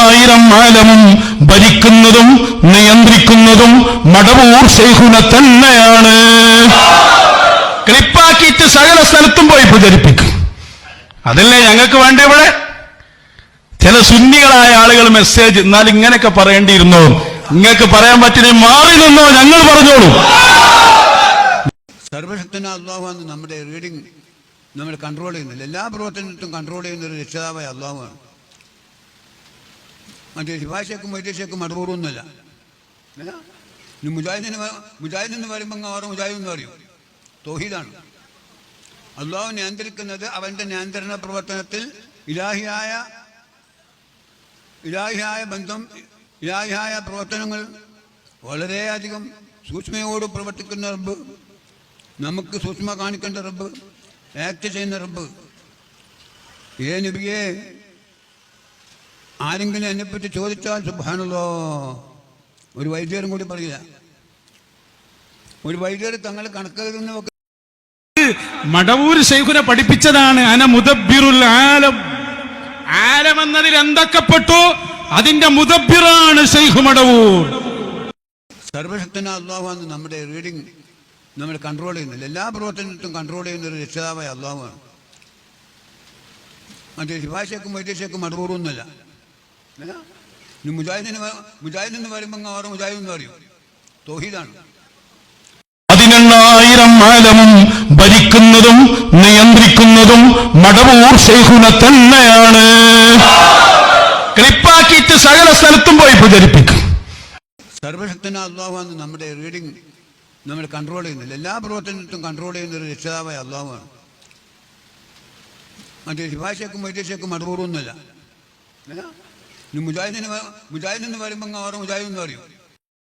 പതിനെണ്ണായിരം ആലമും ഭരിക്കുന്നതും നിയന്ത്രിക്കുന്നതും മടവൂർ ശൈഖുന തന്നെയാണ്. ക്ലിപ്പാക്കിയിട്ട് സകല സ്ഥലത്തും പോയി പ്രചരിപ്പിക്കും. അതല്ലേ ഞങ്ങൾക്ക് വേണ്ട ഇവിടെ? ചില സുന്നികളായ ആളുകൾ മെസ്സേജ് എന്നാൽ ഇങ്ങനെയൊക്കെ പറയേണ്ടിയിരുന്നോ? നിങ്ങൾക്ക് പറയാൻ പറ്റില്ല? മാറി നിന്നോ ഞങ്ങൾ പറഞ്ഞോളൂ. സർവശക്തനായ അള്ളാഹുവാണ് നമ്മുടെ റീഡിങ് നമ്മൾ കൺട്രോൾ ചെയ്യുന്നില്ല. എല്ലാ പ്രവർത്തനത്തും കൺട്രോൾ ചെയ്യുന്ന ഒരു രക്ഷിതാവായ അള്ളാഹുവാണ് മറ്റേ ശിവാശേക്കും വൈദ്യശേക്കും മറുപൂർവൊന്നുമല്ല ഇനി മുജാഹിദിന് മുജാഹിദ് എന്ന് പറയുമ്പോൾ അവർ മുജാഹിദ് എന്ന് പറയും. തോഹീദാണ്. അള്ളാഹു നിയന്ത്രിക്കുന്നത് അവന്റെ നിയന്ത്രണ പ്രവർത്തനത്തിൽ ഇലാഹിയായ ഇലാഹിയായ ബന്ധം ഇലാഹിയായ പ്രവർത്തനങ്ങൾ വളരെയധികം സൂക്ഷ്മയോട് പ്രവർത്തിക്കുന്ന റബ്ബ് നമുക്ക് സൂക്ഷ്മ കാണിക്കേണ്ട റബ്ബ് ആക്ട് ചെയ്യുന്ന റബ്ബ്. ഏ നബിയെ ആരെങ്കിലും എന്നെപ്പറ്റി ചോദിച്ചാൽ സുഭാനുള്ളോ ഒരു വൈദ്യരും കൂടി പറയില്ല. ഒരു വൈദ്യർ തങ്ങൾ കണക്കെഴുതുന്ന മടവൂർ മടവൂര് ശൈഖുനെ പഠിപ്പിച്ചതാണ്. അന മുദബിറുൽ ആലം. ആലം എന്നതിൽ എന്തൊക്കെപ്പെട്ടു അതിന്റെ മുദബിറാണ് ശൈഖ് മടവൂർ. സർവശക്തനായ അള്ളാഹുവാണ് നമ്മുടെ റീഡിങ് നമ്മൾ കൺട്രോൾ ചെയ്യുന്നില്ല എല്ലാ പ്രവർത്തനത്തിനും കൺട്രോൾ ചെയ്യുന്ന ഒരു രക്ഷിതാവായ അള്ളാഹുവാണ് മറ്റേ ശിവാശേക്കും വൈദ്യശേക്കും മറുപൂർവൊന്നുമല്ല ഇനി മുജാഹിദിന് വ- മുജാഹിദ് എന്ന് പറയുമ്പോൾ ആറ് മുജാഹിദ് എന്ന് പറയും. തോഹീദാണ്. പതിനെണ്ണായിരം ആലമും ഭരിക്കുന്നതും നിയന്ത്രിക്കുന്നതും മടവൂർ ശൈഖുന തന്നെയാണ്. ക്ലിപ്പാക്കിയിട്ട് സകല സ്ഥലത്തും പോയി പ്രചരിപ്പിക്കും. സർവശക്തനാ അള്ളാഹുവാണ് നമ്മുടെ റീഡിങ് നമ്മൾ കൺട്രോൾ ചെയ്യുന്നില്ല. എല്ലാ പ്രവർത്തനത്തും കൺട്രോൾ ചെയ്യുന്ന ഒരു രക്ഷിതാവായ അള്ളാഹുവാണ് മറ്റേ ശിവാശേക്കും വൈദ്യശേക്കും മടവൂറൊന്നുമില്ല. മുജാഹിദിന് മുജാഹിദ് എന്ന് പറയുമ്പോൾ ആറ് മുജാഹിദ് എന്ന് പറയും.